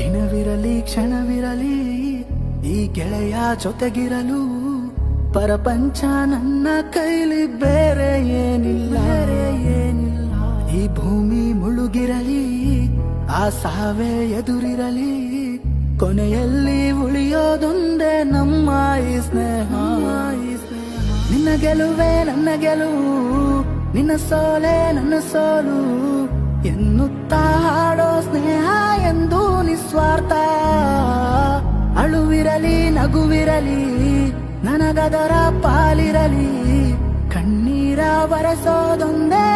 ದಿನವಿರಲಿ ಕ್ಷಣವಿರಲಿ ಈ ಗೆಳೆಯ ಜೊತೆಗಿರಲು ಪರಪಂಚ ನನ್ನ ಕೈಲಿ ಬೇರೆ ಏನಿಲ್ಲ. ಏನಿಲ್ಲ. ಈ ಭೂಮಿ ಮುಳುಗಿರಲಿ ಆ ಸಾವೇ ಎದುರಿರಲಿ ಕೊನೆಯಲ್ಲಿ ಉಳಿಯೋದೊಂದೇ ನಮ್ಮ ಈ ಸ್ನೇಹ. ನಿನ್ನ ಗೆಲುವೆ ನನ್ನ ಗೆಲುವು ನಿನ್ನ ಸೋಲೆ ನನ್ನ ಸೋಲು ಎನ್ನುತ್ತಾ ನಿಸ್ವಾರ್ಥ ಅಳುವಿರಲಿ ನಗುವಿರಲಿ ನನಗದರ ಪಾಲಿರಲಿ ಕಣ್ಣೀರ ಬರೆಸೋದೊಂದೇ